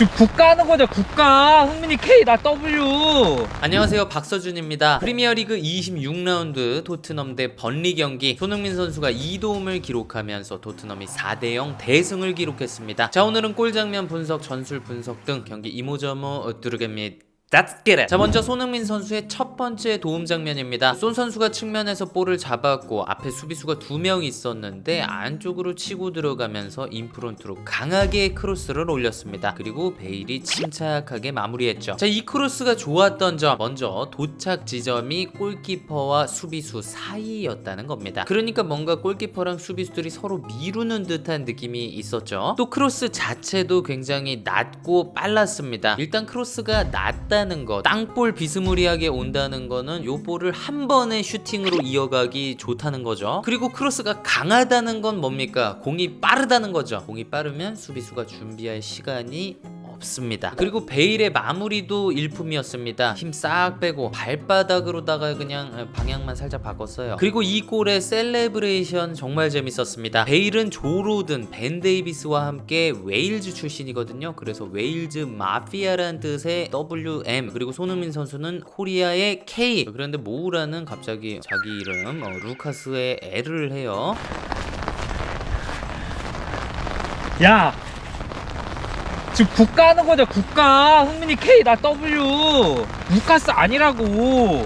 지금 국가 하는 거죠 국가. 흥민이 K 나 W. 안녕하세요 박서준입니다. 프리미어리그 26라운드 토트넘 대 번리 경기. 손흥민 선수가 2도움을 기록하면서 토트넘이 4대0 대승을 기록했습니다. 자 오늘은 골 장면 분석 전술 분석 등 경기 이모저모 뚜르겠습니다 Let's get it. 자 먼저 손흥민 선수의 첫 번째 도움 장면입니다. 손 선수가 측면에서 볼을 잡았고 앞에 수비수가 두 명 있었는데 안쪽으로 치고 들어가면서 인프론트로 강하게 크로스를 올렸습니다. 그리고 베일이 침착하게 마무리했죠. 자 이 크로스가 좋았던 점 먼저 도착 지점이 골키퍼와 수비수 사이였다는 겁니다. 그러니까 뭔가 골키퍼랑 수비수들이 서로 미루는 듯한 느낌이 있었죠. 또 크로스 자체도 굉장히 낮고 빨랐습니다. 일단 크로스가 낮다 는 거, 땅볼 비스무리하게 온다는 거는 요 볼을 한 번의 슈팅으로 이어가기 좋다는 거죠. 그리고 크로스가 강하다는 건 뭡니까? 공이 빠르다는 거죠. 공이 빠르면 수비수가 준비할 시간이 없습니다. 그리고 베일의 마무리도 일품이었습니다. 힘 싹 빼고 발바닥으로다가 그냥 방향만 살짝 바꿨어요. 그리고 이 골의 셀레브레이션 정말 재밌었습니다. 베일은 조 로든, 벤 데이비스와 함께 웨일즈 출신이거든요. 그래서 웨일즈 마피아라는 뜻의 WM 그리고 손흥민 선수는 코리아의 K. 그런데 모우라는 갑자기 자기 이름 어, 루카스의 L을 해요. 야 지금 국가 하는 거죠 국가. 흥민이 K 나 W. 루카스 아니라고. 이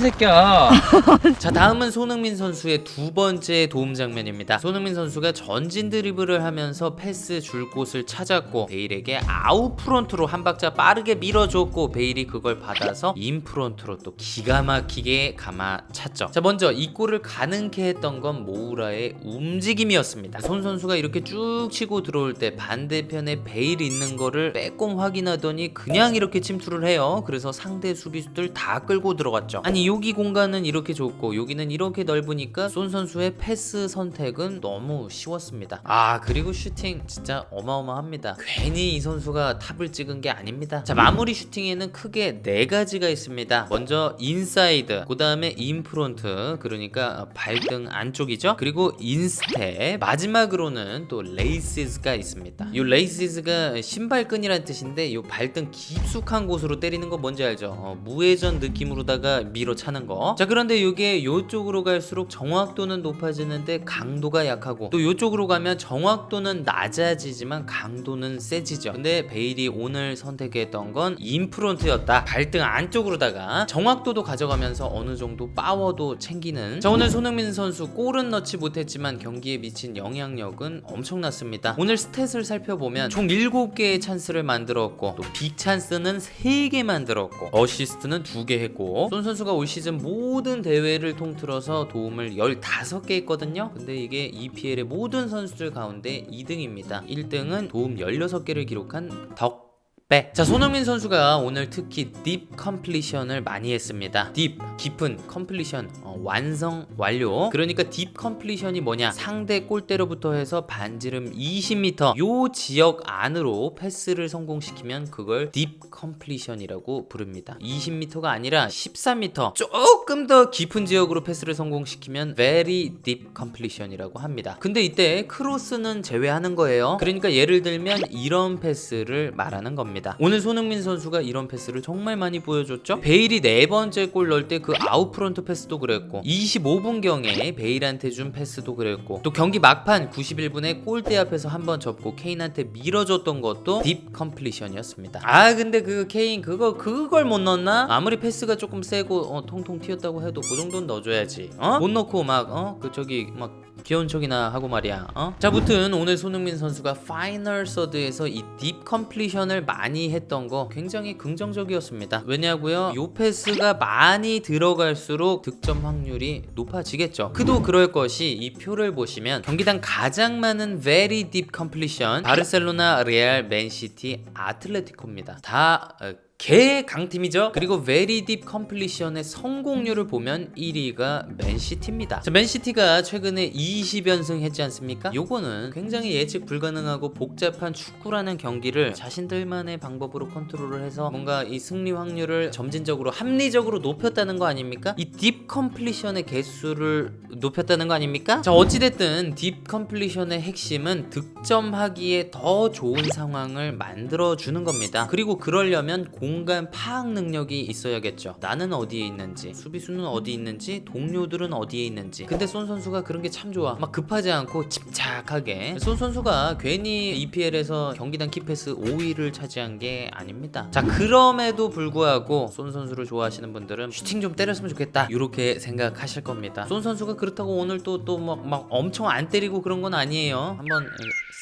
새끼야 자 다음은 손흥민 선수의 두 번째 도움 장면입니다. 손흥민 선수가 전진 드리블을 하면서 패스 줄 곳을 찾았고 베일에게 아웃 프론트로 한 박자 빠르게 밀어줬고 베일이 그걸 받아서 인 프론트로 또 기가 막히게 감아 찼죠. 자 먼저 이 골을 가능케 했던 건 모우라의 움직임이었습니다. 손 선수가 이렇게 쭉 치고 들어올 때 반대편에 베일 있는 거를 빼꼼 확인하더니 그냥 이렇게 침투를 해요. 그래서 상대 수비수들 다 끌고 들어갔죠. 아니 여기 공간은 이렇게 좁고 여기는 이렇게 넓으니까 손 선수의 패스 선택은 너무 쉬웠습니다. 아 그리고 슈팅 진짜 어마어마합니다. 괜히 이 선수가 탑을 찍은 게 아닙니다. 자 마무리 슈팅에는 크게 네 가지가 있습니다. 먼저 인사이드, 그 다음에 인프론트, 그러니까 발등 안쪽이죠. 그리고 인스텝, 마지막으로는 또 레이시즈가 있습니다. 이 레이시즈가 신발끈이라는 뜻인데 이 발등 깊숙한 곳으로 때리는 거 뭔지 알죠? 어, 무회전 느낌으로다가 밀어 차는 거. 자 그런데 이게 요쪽으로 갈수록 정확도는 높아지는데 강도가 약하고 또 요쪽으로 가면 정확도는 낮아지지만 강도는 세지죠. 근데 베일이 오늘 선택했던 건 인프론트였다. 발등 안쪽으로다가 정확도도 가져가면서 어느 정도 파워도 챙기는. 자 오늘 손흥민 선수 골은 넣지 못했지만 경기에 미친 영향력은 엄청났습니다. 오늘 스탯을 살펴보면 총 7개의 찬스를 만들었고 또 빅 찬스는 3개 만들었고 어시스트는 2개 했고 손 선수가 올 시즌 모든 대회를 통틀어서 도움을 15개 했거든요. 근데 이게 EPL의 모든 선수들 가운데 2등입니다. 1등은 도움 16개를 기록한 덕 배. 자, 손흥민 선수가 오늘 특히 딥 컴플리션을 많이 했습니다. 딥, 깊은 컴플리션, 어, 완성 완료. 그러니까 딥 컴플리션이 뭐냐? 상대 골대로부터 해서 반지름 20m 요 지역 안으로 패스를 성공시키면 그걸 딥 컴플리션이라고 부릅니다. 20m가 아니라 14m 조금 더 깊은 지역으로 패스를 성공시키면 very deep completion이라고 합니다. 근데 이때 크로스는 제외하는 거예요. 그러니까 예를 들면 이런 패스를 말하는 겁니다. 오늘 손흥민 선수가 이런 패스를 정말 많이 보여줬죠. 베일이 네 번째 골 넣을 때 그 아웃프런트 패스도 그랬고 25분경에 베일한테 준 패스도 그랬고 또 경기 막판 91분에 골대 앞에서 한 번 접고 케인한테 밀어줬던 것도 딥 컴플리션이었습니다. 아 근데 그 케인 그거 그걸 못 넣었나? 아무리 패스가 조금 세고 어, 통통 튀었다고 해도 그 정도는 넣어줘야지. 어? 못 넣고 막 어? 그 저기 막 귀여운 척이나 하고 말이야. 어? 자, 무튼 오늘 손흥민 선수가 파이널 서드에서 이 딥 컴플리션을 많이 했던 거 굉장히 긍정적이었습니다. 왜냐고요? 요 패스가 많이 들어갈수록 득점 확률이 높아지겠죠. 그도 그럴 것이 이 표를 보시면 경기당 가장 많은 very deep completion 바르셀로나, 레알, 맨시티, 아틀레티코입니다. 다 어, 개 강팀이죠. 그리고 Very Deep Completion의 성공률을 보면 1위가 맨시티입니다. 자, 맨시티가 최근에 20연승 했지 않습니까? 요거는 굉장히 예측 불가능하고 복잡한 축구라는 경기를 자신들만의 방법으로 컨트롤을 해서 뭔가 이 승리 확률을 점진적으로 합리적으로 높였다는 거 아닙니까? 이 딥 컴플리션의 개수를 높였다는 거 아닙니까? 자, 어찌됐든 딥 컴플리션의 핵심은 득점하기에 더 좋은 상황을 만들어 주는 겁니다. 그리고 그러려면 공간 파악 능력이 있어야겠죠. 나는 어디에 있는지, 수비수는 어디 있는지, 동료들은 어디에 있는지. 근데 손 선수가 그런 게 참 좋아. 막 급하지 않고 침착하게. 손 선수가 괜히 EPL에서 경기당 키패스 5위를 차지한 게 아닙니다. 자, 그럼에도 불구하고 손 선수를 좋아하시는 분들은 슈팅 좀 때렸으면 좋겠다. 이렇게 생각하실 겁니다. 손 선수가 그렇다고 오늘 또 또막 막 엄청 안 때리고 그런 건 아니에요. 한번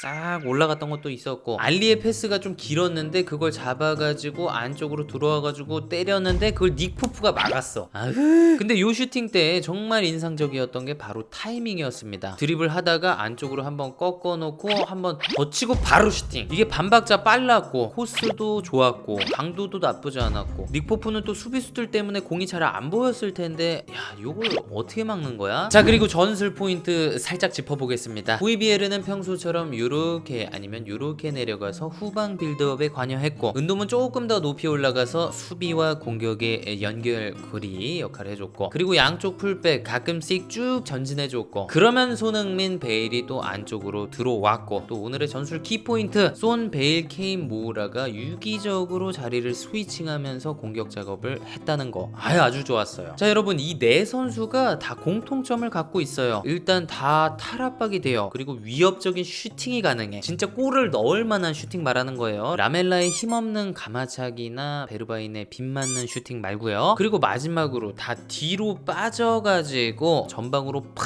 싹 올라갔던 것도 있었고 알리의 패스가 좀 길었는데 그걸 잡아가지고 안 쪽으로 들어와가지고 때렸는데 그걸 닉포프가 막았어. 아으. 근데 요 슈팅 때 정말 인상적이었던 게 바로 타이밍이었습니다. 드립을 하다가 안쪽으로 한번 꺾어놓고 한번 덧치고 바로 슈팅. 이게 반박자 빨랐고 코스도 좋았고 강도도 나쁘지 않았고 닉포프는 또 수비수들 때문에 공이 잘 안 보였을 텐데 야 요걸 어떻게 막는 거야? 자 그리고 전술 포인트 살짝 짚어보겠습니다. VBL은 평소처럼 요렇게 아니면 요렇게 내려가서 후방 빌드업에 관여했고 은돔은 조금 더 높이 올라가서 수비와 공격의 연결고리 역할을 해줬고 그리고 양쪽 풀백 가끔씩 쭉 전진해줬고 그러면 손흥민 베일이 또 안쪽으로 들어왔고 또 오늘의 전술 키포인트 손 베일 케인 모우라가 유기적으로 자리를 스위칭하면서 공격 작업을 했다는 거. 아유 아주 좋았어요. 자 여러분 이 네 선수가 다 공통점을 갖고 있어요. 일단 다 탈압박이 돼요. 그리고 위협적인 슈팅이 가능해. 진짜 골을 넣을 만한 슈팅 말하는 거예요. 라멜라의 힘없는 가마차기 나 베르바인의 빗 맞는 슈팅 말고요. 그리고 마지막으로 다 뒤로 빠져가지고 전방으로 팍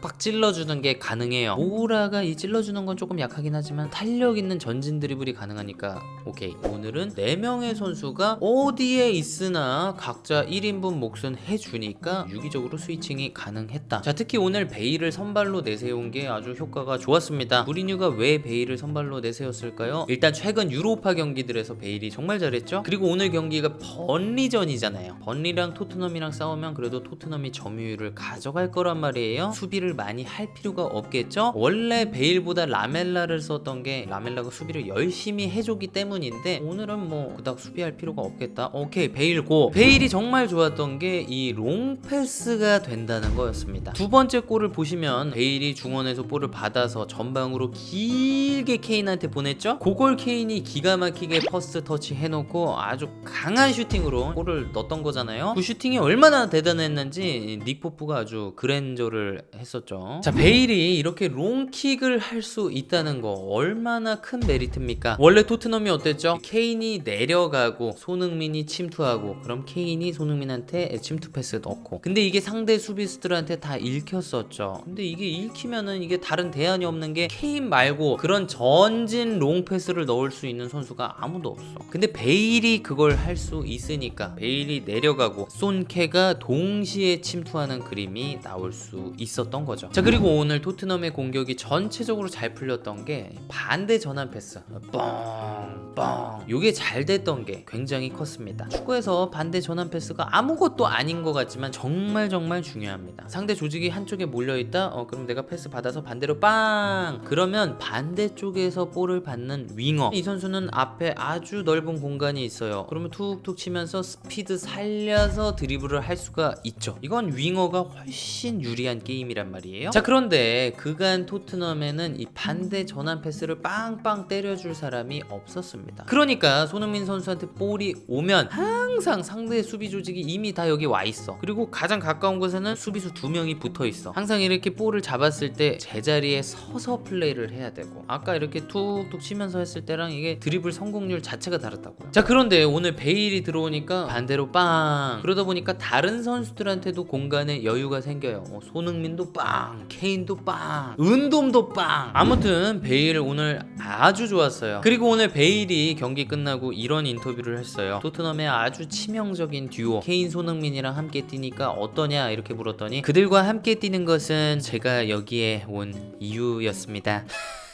팍 찔러주는 게 가능해요. 모우라가 이 찔러주는 건 조금 약하긴 하지만 탄력 있는 전진 드리블이 가능하니까 오케이. 오늘은 4명의 선수가 어디에 있으나 각자 1인분 몫은 해주니까 유기적으로 스위칭이 가능했다. 자 특히 오늘 베일을 선발로 내세운 게 아주 효과가 좋았습니다. 무리뉴가 왜 베일을 선발로 내세웠을까요? 일단 최근 유로파 경기들에서 베일이 정말 잘했죠? 그리고 오늘 경기가 번리전이잖아요. 번리랑 토트넘이랑 싸우면 그래도 토트넘이 점유율을 가져갈 거란 말이에요. 수비를 많이 할 필요가 없겠죠? 원래 베일보다 라멜라를 썼던 게 라멜라가 수비를 열심히 해줬기 때문인데 오늘은 뭐 그닥 수비할 필요가 없겠다. 오케이 베일 고. 베일이 정말 좋았던 게 이 롱패스가 된다는 거였습니다. 두 번째 골을 보시면 베일이 중원에서 볼을 받아서 전방으로 길게 케인한테 보냈죠? 그걸 케인이 기가 막히게 퍼스트 터치 해놓고 아주 강한 슈팅으로 골을 넣었던 거잖아요. 그 슈팅이 얼마나 대단했는지 닉포프가 아주 그랜저를 했었죠 자 베일이 이렇게 롱킥을 할 수 있다는 거 얼마나 큰 메리트입니까? 원래 토트넘이 어땠죠? 케인이 내려가고 손흥민이 침투하고 그럼 케인이 손흥민한테 침투 패스 넣고. 근데 이게 상대 수비수들한테 다 읽혔었죠. 근데 이게 읽히면은 이게 다른 대안이 없는 게 케인 말고 그런 전진 롱 패스를 넣을 수 있는 선수가 아무도 없어. 근데 베일이 그걸 할 수 있으니까 베일이 내려가고 손케가 동시에 침투하는 그림이 나올 수 있었던 거죠. 자 그리고 오늘 토트넘의 공격이 전체적으로 잘 풀렸던 게 반대 전환 패스. 뻥뻥. 요게 잘 됐던 게 굉장히 컸습니다. 축구에서 반대 전환 패스가 아무것도 아닌 것 같지만 정말 정말 중요합니다. 상대 조직이 한쪽에 몰려있다? 어 그럼 내가 패스 받아서 반대로 빵! 그러면 반대쪽에서 볼을 받는 윙어. 이 선수는 앞에 아주 넓은 공간이 있어요. 그러면 툭툭 치면서 스피드 살려서 드리블을 할 수가 있죠. 이건 윙어가 훨씬 유리한 게임이란 말이에요 자 그런데 그간 토트넘에는 이 반대 전환 패스를 빵빵 때려줄 사람이 없었습니다. 그러니까 손흥민 선수한테 볼이 오면 항상 상대 수비 조직이 이미 다 여기 와 있어. 그리고 가장 가까운 곳에는 수비수 두 명이 붙어 있어. 항상 이렇게 볼을 잡았을 때 제자리에 서서 플레이를 해야 되고 아까 이렇게 툭툭 치면서 했을 때랑 이게 드리블 성공률 자체가 다르다고요. 자 그런데 오늘 베일이 들어오니까 반대로 빵! 그러다 보니까 다른 선수들한테도 공간에 여유가 생겨요. 어, 손흥민도 빵 케인도 빵 은돔도 빵. 아무튼 베일 오늘 아주 좋았어요. 그리고 오늘 베일이 경기 끝나고 이런 인터뷰를 했어요. 토트넘의 아주 치명적인 듀오. 케인 손흥민이랑 함께 뛰니까 어떠냐 이렇게 물었더니 그들과 함께 뛰는 것은 제가 여기에 온 이유였습니다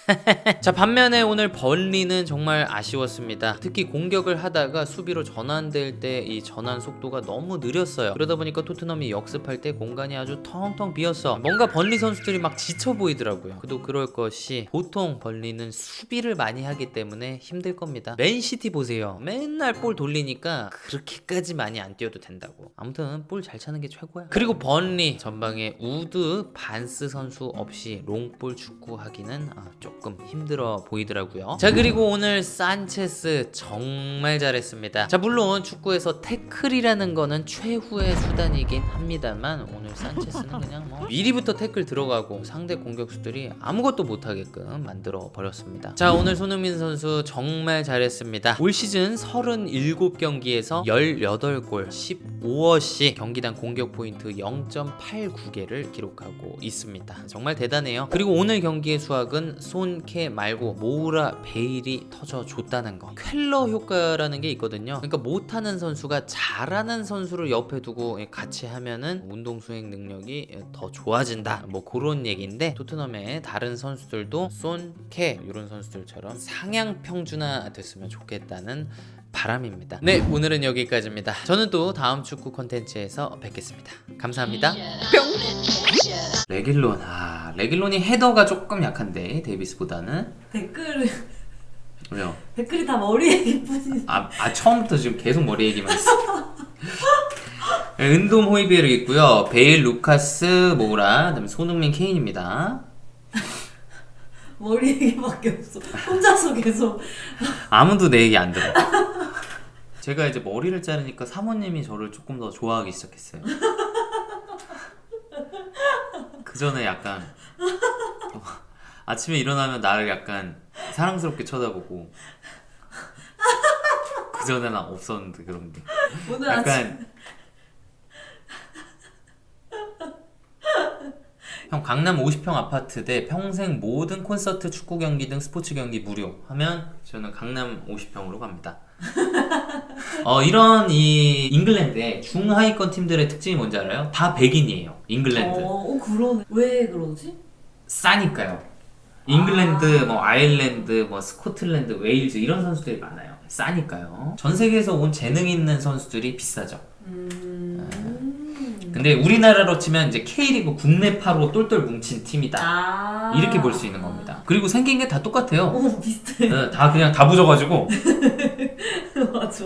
자 반면에 오늘 벌리는 정말 아쉬웠습니다. 특히 공격을 하다가 수비로 전환될 때 이 전환 속도가 너무 느렸어요. 그러다 보니까 토트넘이 역습할 때 공간이 아주 텅텅 비었어. 뭔가 벌리 선수들이 막 지쳐 보이더라고요. 그도 그럴 것이 보통 벌리는 수비를 많이 하기 때문에 힘들 겁니다. 맨시티 보세요. 맨날 볼 돌리니까 그렇게까지 많이 안 뛰어도 된다고. 아무튼 볼 잘 차는 게 최고야. 그리고 번리 전방에 우드 반스 선수 없이 롱볼 축구하기는 아, 조금 힘들어 보이더라고요. 자 그리고 오늘 산체스 정말 잘했습니다. 자 물론 축구에서 태클이라는 거는 최후의 수단이긴 합니다만 오늘 산체스는 그냥 뭐 미리부터 태클 들어가고 상대 공격수들이 아무것도 못하게끔 만들어 버렸습니다. 자 오늘 손흥민 선수 정말 잘했습니다. 올 시즌 37경기에서 18골 15어시 경기당 공격 포인트 0.89개를 기록하고 있습니다. 정말 대단해요. 그리고 오늘 경기의 수확은 손케 말고 모우라 베일이 터져줬다는 거. 퀄러 효과라는 게 있거든요. 그러니까 못하는 선수가 잘하는 선수를 옆에 두고 같이 하면은 운동 수행 능력이 더 좋아진다. 뭐 그런 얘기인데 토트넘의 다른 선수들도 손 케 이런 선수들처럼 상향 평준화 됐으면 좋겠다는 바람입니다. 네, 오늘은 여기까지입니다. 저는 또 다음 축구 콘텐츠에서 뵙겠습니다. 감사합니다. 뿅! 레길론, 아, 레길론이 헤더가 조금 약한데 데이비스보다는 댓글 왜요? 댓글이 다 머리 얘기뿐이 아, 아 처음부터 지금 계속 머리 얘기만 했어. 네, 은돔 호이비에르 있고요. 베일, 루카스, 모라, 그다음에 손흥민, 케인입니다. 머리 얘기밖에 없어. 혼자서 계속 아무도 내 얘기 안 들어. 제가 이제 머리를 자르니까 사모님이 저를 조금 더 좋아하기 시작했어요. 그 전에 약간 어, 아침에 일어나면 나를 약간 사랑스럽게 쳐다보고 그 전에는 없었는데 그런 게 오늘 약간 형 강남 50평 아파트 대 평생 모든 콘서트 축구 경기 등 스포츠 경기 무료 하면 저는 강남 50평으로 갑니다. 어 이런 이 잉글랜드의 중하위권 팀들의 특징이 뭔지 알아요? 다 백인이에요. 잉글랜드 어, 어 그러네. 왜 그러지? 싸니까요. 잉글랜드, 뭐 아일랜드, 뭐 스코틀랜드, 웨일즈 이런 선수들이 많아요. 싸니까요. 전 세계에서 온 재능 있는 선수들이 비싸죠. 음. 근데 우리나라로 치면 이제 K리그 국내파로 똘똘 뭉친 팀이다. 아. 이렇게 볼 수 있는 겁니다. 그리고 생긴 게 다 똑같아요. 어 비슷해. 네, 다 그냥 다 부져가지고 맞아.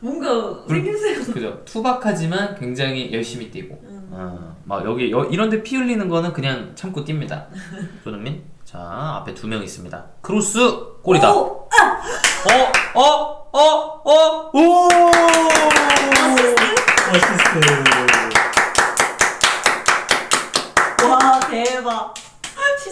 뭔가 생김새가 그죠. 투박하지만 굉장히 열심히 뛰고. 음. 어, 막 여기 여, 이런데 피 흘리는 거는 그냥 참고 뜁니다. 손흥민. 자 앞에 두 명 있습니다. 크로스 골이다. 어, 오! 어, 어, 어, 오! 어시스트. 와 대박.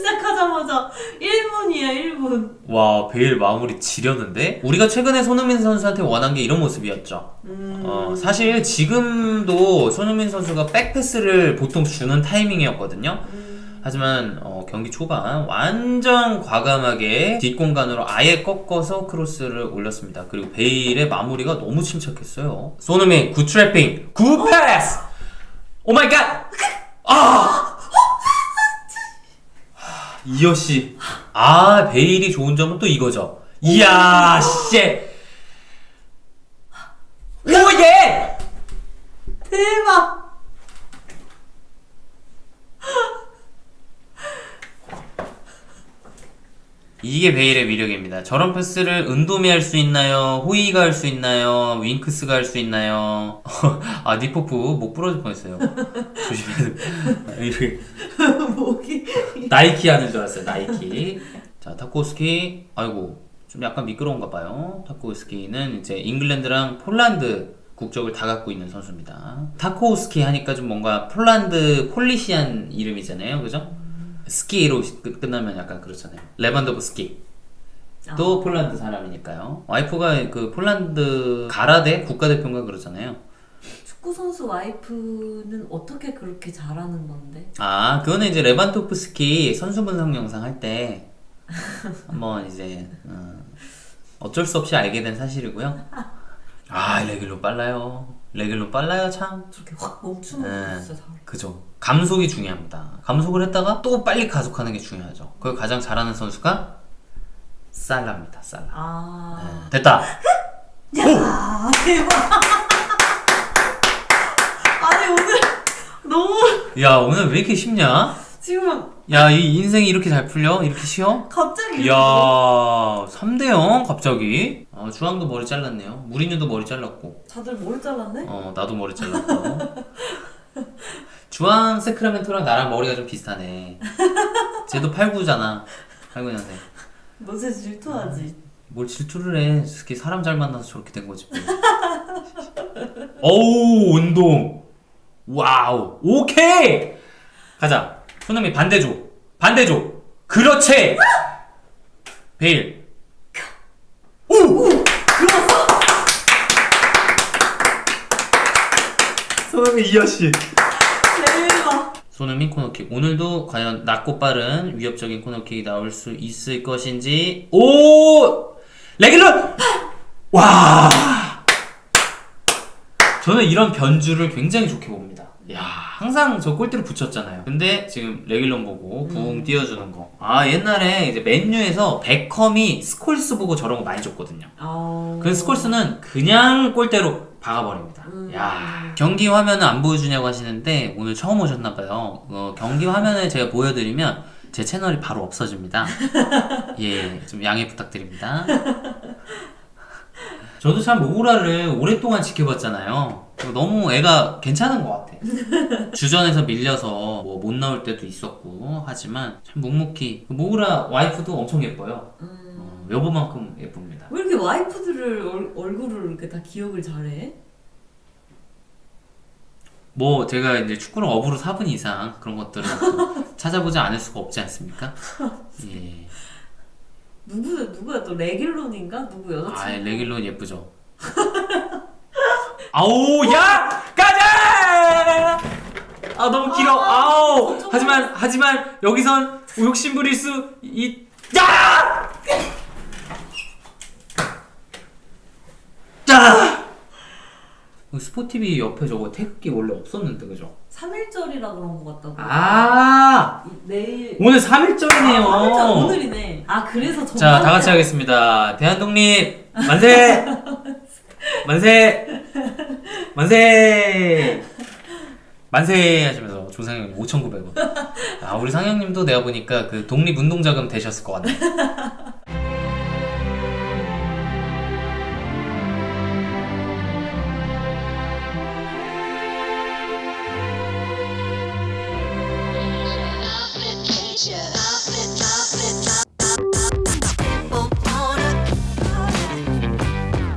시작하자마자 1분이야 1분. 와 베일 마무리 지렸는데 우리가 최근에 손흥민 선수한테 원한 게 이런 모습이었죠. 음. 어, 사실 지금도 손흥민 선수가 백패스를 보통 주는 타이밍이었거든요. 하지만 어, 경기 초반 완전 과감하게 뒷공간으로 아예 꺾어서 크로스를 올렸습니다. 그리고 베일의 마무리가 너무 침착했어요. 손흥민 굿 트래핑, 굿 패스. 오 마이 갓. 아! 이어 씨. 아, 베일이 좋은 점은 또 이거죠. 이야, 씨. 오 예! 대박. 이게 베일의 위력입니다. 저런 패스를 은돔이 할 수 있나요? 호이가 할 수 있나요? 윙크스가 할 수 있나요? 아 니포프 목 부러질 뻔했어요. 조심해야 이렇게 목이. 나이키 하는 줄 알았어요. 나이키. 자 타코스키 아이고 좀 약간 미끄러운가 봐요. 타코스키는 이제 잉글랜드랑 폴란드 국적을 다 갖고 있는 선수입니다. 타코스키 하니까 좀 뭔가 폴란드 폴리시안 이름이잖아요, 그죠? 스키로 끝- 끝나면 약간 그렇잖아요. 레반도브스키. 또 폴란드 사람이니까요. 와이프가 그 폴란드 가라데 국가대표인가 그러잖아요. 축구 선수 와이프는 어떻게 그렇게 잘하는 건데? 아, 그거는 이제 레반토프스키 선수 분석 영상 할 때 한번 이제 어, 어쩔 수 없이 알게 된 사실이고요. 아, 레길로 빨라요. 레귤론 빨라요 참. 저렇게 확 멈추는 네. 거 진짜 잘해. 그죠. 감속이 중요합니다. 감속을 했다가 또 빨리 가속하는 게 중요하죠. 그걸 가장 잘하는 선수가 살라입니다. 살라. 아. 네. 됐다. 야 대박. 아니 오늘 너무 야 오늘 왜 이렇게 쉽냐? 지금 야 이 인생이 이렇게 잘 풀려? 이렇게 쉬워? 갑자기 이야 3대 0 갑자기. 어, 주황도 머리 잘랐네요. 무리뉴도 머리 잘랐고. 다들 머리 잘랐네? 어 나도 머리 잘랐고. 주황 세크라멘토랑 나랑 머리가 좀 비슷하네. 쟤도 89잖아. 89년생. 너쟤 질투하지. 뭘 질투를 해. 이렇게 사람 잘 만나서 저렇게 된 거지. 뭐. 어우, 운동. 와우. 오케이! 가자. 손흥민 반대줘. 반대줘. 그렇지! 베일. 오! 손흥민 이어씨. 대박. 손흥민 코너킥. 오늘도 과연 낮고 빠른 위협적인 코너킥이 나올 수 있을 것인지. 오! 레귤런! 와! 저는 이런 변주를 굉장히 좋게 봅니다. 야, 항상 저 골대를 붙였잖아요. 근데 지금 레귤런 보고 부웅 띄워주는 거. 아, 옛날에 이제 맨유에서 베컴이 스콜스 보고 저런 거 많이 줬거든요. 아. 그 스콜스는 그냥 골대로 박아버립니다. 음. 야 경기 화면을 안 보여주냐고 하시는데 오늘 처음 오셨나봐요. 어, 경기 화면을 제가 보여드리면 제 채널이 바로 없어집니다. 예, 좀 양해 부탁드립니다. 저도 참 모구라를 오랫동안 지켜봤잖아요. 너무 애가 괜찮은 것 같아. 주전에서 밀려서 뭐 못 나올 때도 있었고 하지만 참 묵묵히 모구라 와이프도 엄청 예뻐요. 음. 어, 여보만큼 예쁩니다. 왜 이렇게 와이프들을 얼, 얼굴을 이렇게 다 기억을 잘해? 뭐 제가 이제 축구를 업으로 4분 이상 그런 것들을 또 찾아보지 않을 수가 없지 않습니까? 예. 누구 누구야 또 레길론인가 누구 여자친구? 아, 레길론 예쁘죠. 아우, 야, 가자! 아 너무 길어. 아우. 하지만 하지만 여기선 욕심 부릴 수 있. 야! 자! 스포티비 옆에 저거 태극기 원래 없었는데 그죠? 3일절이라 그런 것 같다고. 아 이- 내일. 오늘 3일절이네요. 아, 3일절 오늘이네. 아 그래서 저. 자, 다 같이 하겠습니다. 대한독립 만세! 만세! 만세! 만세 하시면서 조상현님 5,900원. 아, 우리 상현님도 내가 보니까 그 독립운동자금 되셨을 것 같네.